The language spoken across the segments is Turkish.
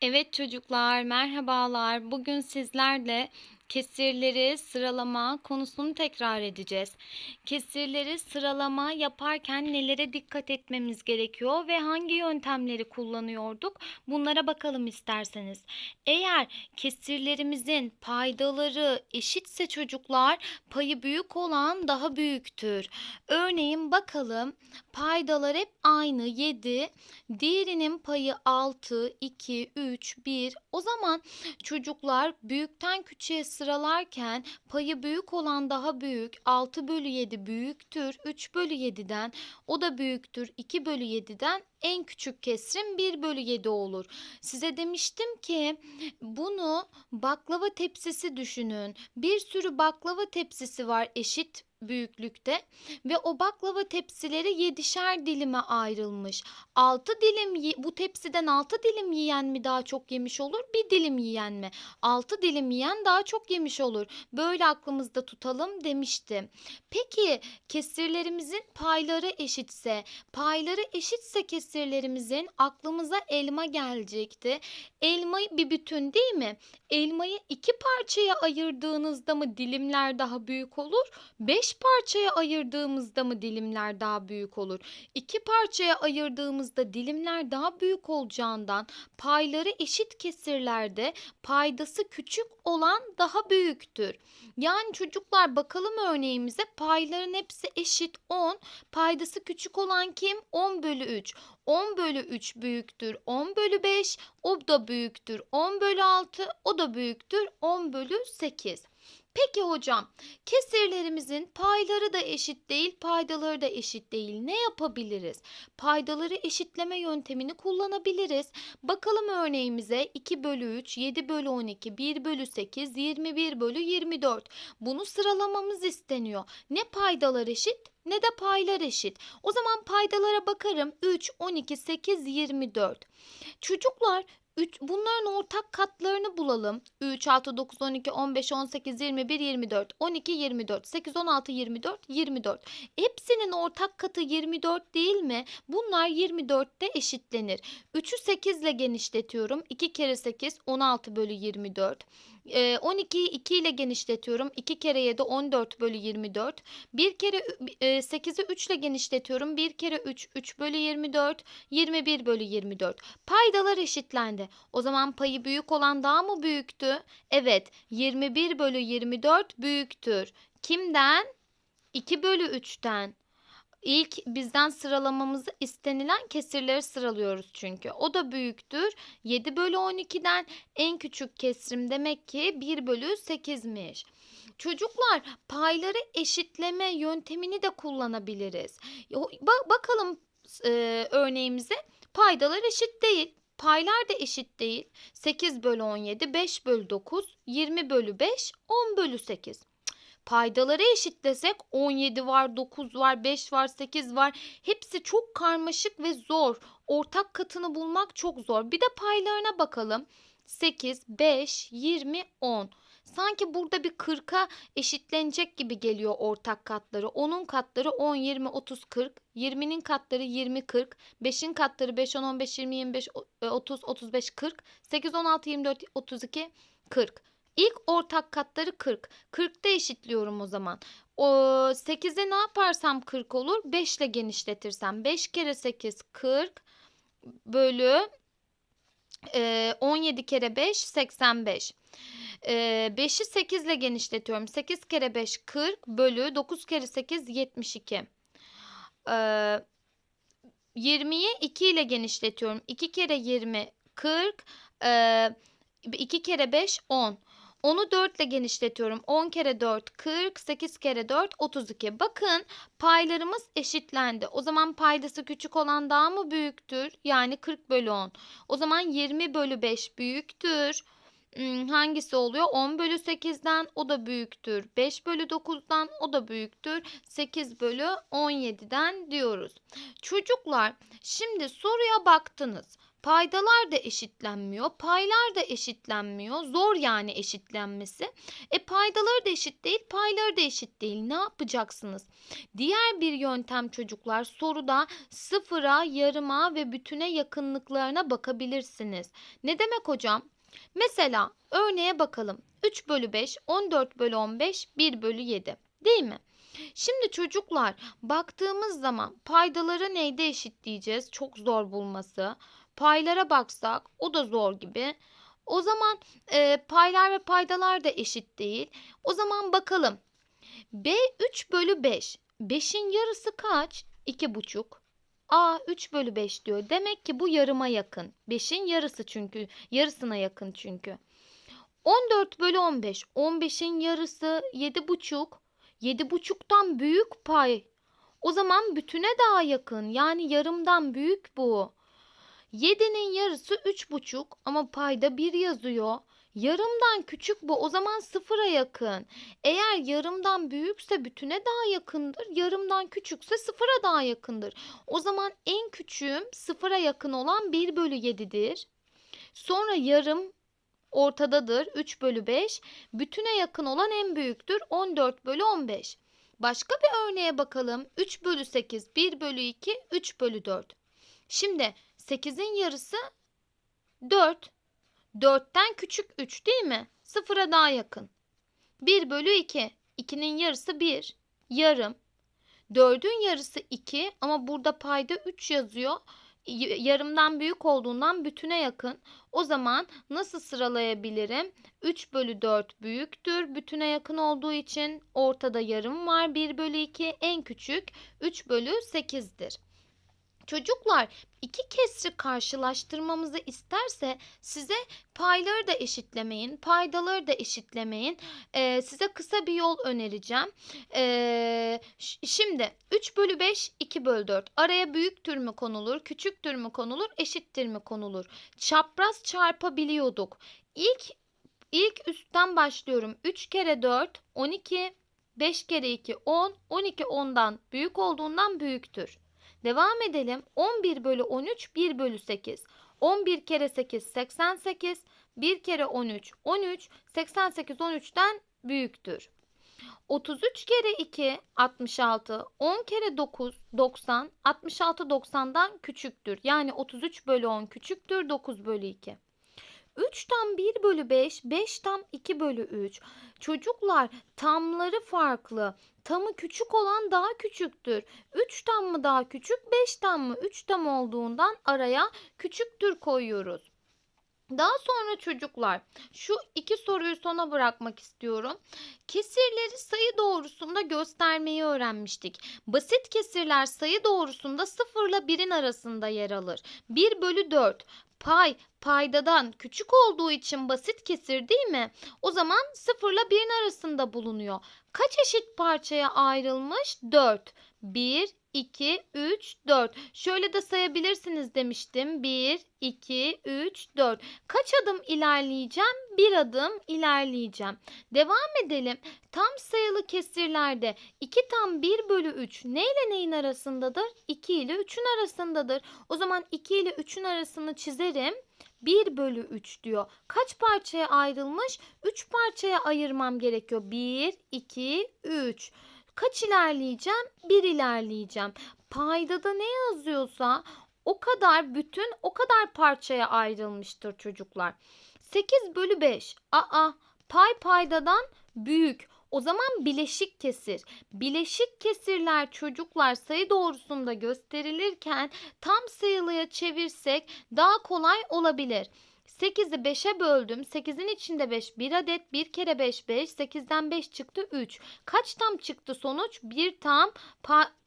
Evet çocuklar, merhabalar. Bugün sizlerle kesirleri sıralama konusunu tekrar edeceğiz. Kesirleri sıralama yaparken nelere dikkat etmemiz gerekiyor ve hangi yöntemleri kullanıyorduk? Bunlara bakalım isterseniz. Eğer kesirlerimizin paydaları eşitse çocuklar, payı büyük olan daha büyüktür. Örneğin bakalım paydalar hep aynı 7, diğerinin payı 6, 2, 3, 1. O zaman çocuklar büyükten küçüğe sıralarken payı büyük olan daha büyük. 6 bölü 7 büyüktür. 3 bölü 7'den o da büyüktür. 2 bölü 7'den en küçük kesrim 1 bölü 7 olur. Size demiştim ki bunu baklava tepsisi düşünün. Bir sürü baklava tepsisi var eşit büyüklükte ve o baklava tepsileri yedişer dilime ayrılmış. 6 dilim bu tepsiden 6 dilim yiyen mi daha çok yemiş olur? Bir dilim yiyen mi? 6 dilim yiyen daha çok yemiş olur. Böyle aklımızda tutalım demiştim. Peki kesirlerimizin payları eşitse, payları eşitse kesirlerimizin aklımıza elma gelecekti. Elma bir bütün değil mi? Elmayı iki parçaya ayırdığınızda mı dilimler daha büyük olur? Beş parçaya ayırdığımızda mı dilimler daha büyük olur? İki parçaya ayırdığımızda dilimler daha büyük olacağından payları eşit kesirlerde paydası küçük olan daha büyüktür. Yani çocuklar bakalım örneğimize payların hepsi eşit 10. Paydası küçük olan kim? 10 bölü 3. 10 bölü 3 büyüktür 10 bölü 5. O da büyüktür 10 bölü 6. O da büyüktür 10 bölü 8. Peki hocam kesirlerimizin payları da eşit değil paydaları da eşit değil. Ne yapabiliriz? Paydaları eşitleme yöntemini kullanabiliriz. Bakalım örneğimize 2 bölü 3, 7 bölü 12, 1 bölü 8, 21 bölü 24. Bunu sıralamamız isteniyor. Ne paydalar eşit ne de paylar eşit. O zaman paydalara bakarım. 3, 12, 8, 24. Çocuklar üç- bunların ortak katlarını bulalım. 3, 6, 9, 12, 15, 18, 21, 24, 12, 24, 8, 16, 24, 24. Hepsinin ortak katı 24 değil mi? Bunlar 24'te eşitlenir. 3'ü 8 ile genişletiyorum. 2 kere 8 16 bölü 24. Ee, 12'yi 2 ile genişletiyorum. 2 kere 7 14 bölü 24. Bir kere e, 8'i 3 ile genişletiyorum. 1 kere 3 3 bölü 24. 21 bölü 24. Paydalar eşitlendi. O zaman payı büyük olan daha mı büyüktü? Evet 21 bölü 24 büyüktür. Kimden? 2 bölü 3'ten. İlk bizden sıralamamızı istenilen kesirleri sıralıyoruz çünkü. O da büyüktür. 7 bölü 12'den en küçük kesrim demek ki 1 bölü 8'miş. Çocuklar payları eşitleme yöntemini de kullanabiliriz. Ba- bakalım e, örneğimize paydalar eşit değil. Paylar da eşit değil. 8 bölü 17, 5 bölü 9, 20 bölü 5, 10 bölü 8. Paydaları eşitlesek 17 var, 9 var, 5 var, 8 var. Hepsi çok karmaşık ve zor. Ortak katını bulmak çok zor. Bir de paylarına bakalım. 8, 5, 20, 10. Sanki burada bir 40'a eşitlenecek gibi geliyor ortak katları. 10'un katları 10, 20, 30, 40. 20'nin katları 20, 40. 5'in katları 5, 10, 15, 20, 25, 30, 35, 40. 8, 16, 24, 32, 40. İlk ortak katları 40. 40'ta eşitliyorum o zaman. O 8'e ne yaparsam 40 olur? 5 ile genişletirsem. 5 kere 8 40 bölü e, 17 kere 5 85. E, 5'i 8 ile genişletiyorum. 8 kere 5 40 bölü 9 kere 8 72. E, 20'yi 2 ile genişletiyorum. 2 kere 20 40. E, 2 kere 5 10. Onu 4 ile genişletiyorum. 10 kere 4 40, 8 kere 4 32. Bakın paylarımız eşitlendi. O zaman paydası küçük olan daha mı büyüktür? Yani 40 bölü 10. O zaman 20 bölü 5 büyüktür. Hmm, Hangisi oluyor? 10 bölü 8'den o da büyüktür. 5 bölü 9'dan o da büyüktür. 8 bölü 17'den diyoruz. Çocuklar şimdi soruya baktınız. Paydalar da eşitlenmiyor. Paylar da eşitlenmiyor. Zor yani eşitlenmesi. E paydaları da eşit değil, payları da eşit değil. Ne yapacaksınız? Diğer bir yöntem çocuklar soruda sıfıra, yarıma ve bütüne yakınlıklarına bakabilirsiniz. Ne demek hocam? Mesela örneğe bakalım. 3 bölü 5, 14 bölü 15, 1 bölü 7 değil mi? Şimdi çocuklar baktığımız zaman paydaları neyde eşitleyeceğiz? Çok zor bulması. Paylara baksak o da zor gibi. O zaman e, paylar ve paydalar da eşit değil. O zaman bakalım. B 3 bölü 5. 5'in yarısı kaç? 2,5. A 3 bölü 5 diyor. Demek ki bu yarıma yakın. 5'in yarısı çünkü. Yarısına yakın çünkü. 14 bölü 15. 15'in yarısı 7,5. 7,5'tan büyük pay. O zaman bütüne daha yakın. Yani yarımdan büyük bu. 7'nin yarısı 3,5 ama payda 1 yazıyor. Yarımdan küçük bu. O zaman sıfıra yakın. Eğer yarımdan büyükse bütüne daha yakındır. Yarımdan küçükse sıfıra daha yakındır. O zaman en küçüğüm sıfıra yakın olan 1 bölü 7'dir. Sonra yarım ortadadır 3 bölü 5. Bütüne yakın olan en büyüktür 14 bölü 15. Başka bir örneğe bakalım. 3 bölü 8, 1 bölü 2, 3 bölü 4. Şimdi 8'in yarısı 4. 4'ten küçük 3 değil mi? Sıfıra daha yakın. 1 bölü 2. 2'nin yarısı 1. Yarım. 4'ün yarısı 2 ama burada payda 3 yazıyor. Yarımdan büyük olduğundan bütüne yakın. O zaman nasıl sıralayabilirim? 3 bölü 4 büyüktür. Bütüne yakın olduğu için ortada yarım var. 1 bölü 2 en küçük 3 bölü 8'dir. Çocuklar iki kesri karşılaştırmamızı isterse size payları da eşitlemeyin, paydaları da eşitlemeyin. Ee, size kısa bir yol önereceğim. Ee, şimdi 3 bölü 5, 2 bölü 4. Araya büyüktür mü konulur, küçüktür mü konulur, eşittir mi konulur? Çapraz çarpabiliyorduk. İlk ilk üstten başlıyorum. 3 kere 4, 12, 5 kere 2, 10. 12 10'dan büyük olduğundan büyüktür. Devam edelim. 11 bölü 13 1 bölü 8. 11 kere 8 88. 1 kere 13 13. 88 13'ten büyüktür. 33 kere 2 66. 10 kere 9 90. 66 90'dan küçüktür. Yani 33 bölü 10 küçüktür 9 bölü 2. 3 tam 1 bölü 5, 5 tam 2 bölü 3. Çocuklar tamları farklı. Tamı küçük olan daha küçüktür. 3 tam mı daha küçük, 5 tam mı? 3 tam olduğundan araya küçüktür koyuyoruz. Daha sonra çocuklar şu iki soruyu sona bırakmak istiyorum. Kesirleri sayı doğrusunda göstermeyi öğrenmiştik. Basit kesirler sayı doğrusunda 0 ile 1'in arasında yer alır. 1 bölü 4 pay paydadan küçük olduğu için basit kesir değil mi? O zaman 0 ile 1'in arasında bulunuyor. Kaç eşit parçaya ayrılmış? 4. 1, 2, 3, 4. Şöyle de sayabilirsiniz demiştim. 1, 2, 3, 4. Kaç adım ilerleyeceğim? Bir adım ilerleyeceğim. Devam edelim. Tam sayılı kesirlerde 2 tam 1 bölü 3 ne ile neyin arasındadır? 2 ile 3'ün arasındadır. O zaman 2 ile 3'ün arasını çizerim. 1 bölü 3 diyor. Kaç parçaya ayrılmış? 3 parçaya ayırmam gerekiyor. 1, 2, 3. Kaç ilerleyeceğim? 1 ilerleyeceğim. Paydada ne yazıyorsa o kadar bütün o kadar parçaya ayrılmıştır çocuklar. 8 bölü 5. Aa pay paydadan büyük. O zaman bileşik kesir. Bileşik kesirler çocuklar sayı doğrusunda gösterilirken tam sayılıya çevirsek daha kolay olabilir. 8'i 5'e böldüm. 8'in içinde 5 bir adet. 1 kere 5 5. 8'den 5 çıktı 3. Kaç tam çıktı sonuç? 1 tam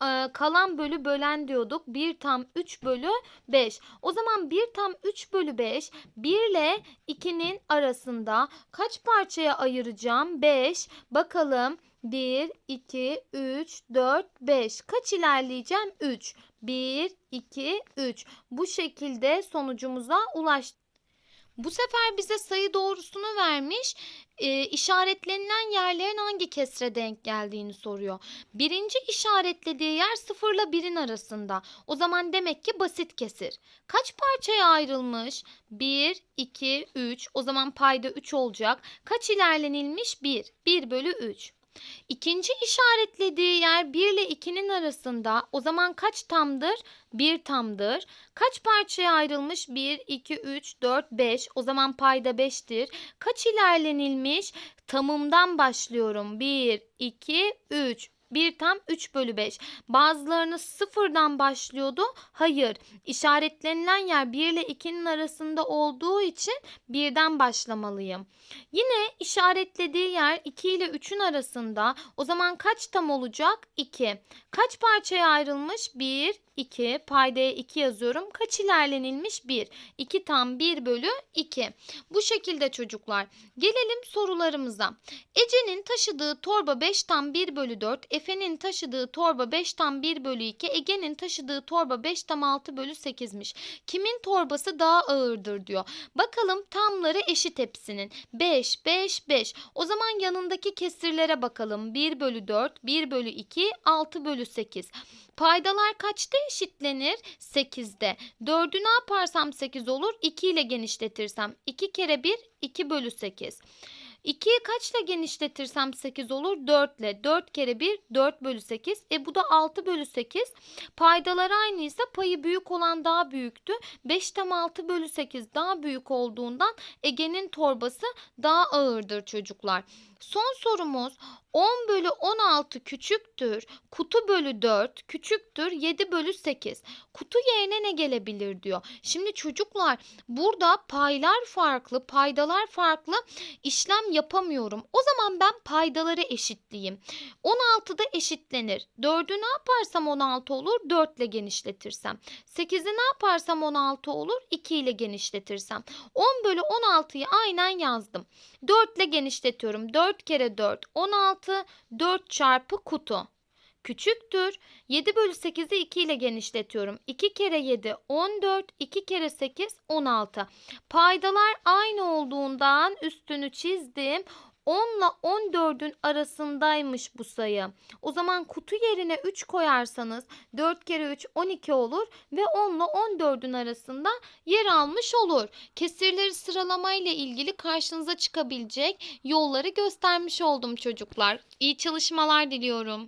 e, kalan bölü bölen diyorduk. 1 tam 3 bölü 5. O zaman 1 tam 3 bölü 5 1 ile 2'nin arasında kaç parçaya ayıracağım? 5. Bakalım 1, 2, 3, 4, 5. Kaç ilerleyeceğim? 3. 1, 2, 3. Bu şekilde sonucumuza ulaştık. Bu sefer bize sayı doğrusunu vermiş. E, işaretlenilen yerlerin hangi kesre denk geldiğini soruyor. Birinci işaretlediği yer sıfırla birin arasında. O zaman demek ki basit kesir. Kaç parçaya ayrılmış? 1, 2, 3. O zaman payda 3 olacak. Kaç ilerlenilmiş? 1. 1 bölü 3. İkinci işaretlediği yer 1 ile 2'nin arasında. O zaman kaç tamdır? 1 tamdır. Kaç parçaya ayrılmış? 1, 2, 3, 4, 5. O zaman payda 5'tir. Kaç ilerlenilmiş? Tamımdan başlıyorum. 1, 2, 3. 1 tam 3 bölü 5. Bazılarını sıfırdan başlıyordu. Hayır. İşaretlenilen yer 1 ile 2'nin arasında olduğu için birden başlamalıyım. Yine işaretlediği yer 2 ile 3'ün arasında. O zaman kaç tam olacak? 2. Kaç parçaya ayrılmış? 1, 2. Paydaya 2 yazıyorum. Kaç ilerlenilmiş? 1. 2 tam 1 bölü 2. Bu şekilde çocuklar. Gelelim sorularımıza. Ece'nin taşıdığı torba 5 tam 1 bölü 4. Efe'nin taşıdığı torba 5 tam 1 bölü 2. Ege'nin taşıdığı torba 5 tam 6 bölü 8'miş. Kimin torbası daha ağırdır diyor. Bakalım tamları eşit hepsinin. 5, 5, 5. O zaman yanındaki kesirlere bakalım. 1 bölü 4, 1 bölü 2, 6 bölü 8. Paydalar kaçta eşitlenir? 8'de. 4'ü ne yaparsam 8 olur? 2 ile genişletirsem. 2 kere 1, 2 bölü 8. 2'yi kaçla genişletirsem 8 olur? 4 ile. 4 kere 1 4 bölü 8. E bu da 6 bölü 8. Paydalar aynıysa payı büyük olan daha büyüktü. 5 tam 6 bölü 8 daha büyük olduğundan Ege'nin torbası daha ağırdır çocuklar. Son sorumuz 10 bölü 16 küçüktür. Kutu bölü 4 küçüktür. 7 bölü 8. Kutu yerine ne gelebilir diyor. Şimdi çocuklar burada paylar farklı, paydalar farklı işlem yapamıyorum. O zaman ben paydaları eşitleyeyim. 16'da eşitlenir. 4'ü ne yaparsam 16 olur? 4 ile genişletirsem. 8'i ne yaparsam 16 olur? 2 ile genişletirsem. 10 bölü 16'yı aynen yazdım. 4 ile genişletiyorum. 4 kere 4 16. 4 çarpı kutu. Küçüktür. 7 bölü 8'i 2 ile genişletiyorum. 2 kere 7 14. 2 kere 8 16. Paydalar aynı olduğundan üstünü çizdim. 10 ile 14'ün arasındaymış bu sayı. O zaman kutu yerine 3 koyarsanız 4 kere 3 12 olur ve 10 ile 14'ün arasında yer almış olur. Kesirleri sıralama ile ilgili karşınıza çıkabilecek yolları göstermiş oldum çocuklar. İyi çalışmalar diliyorum.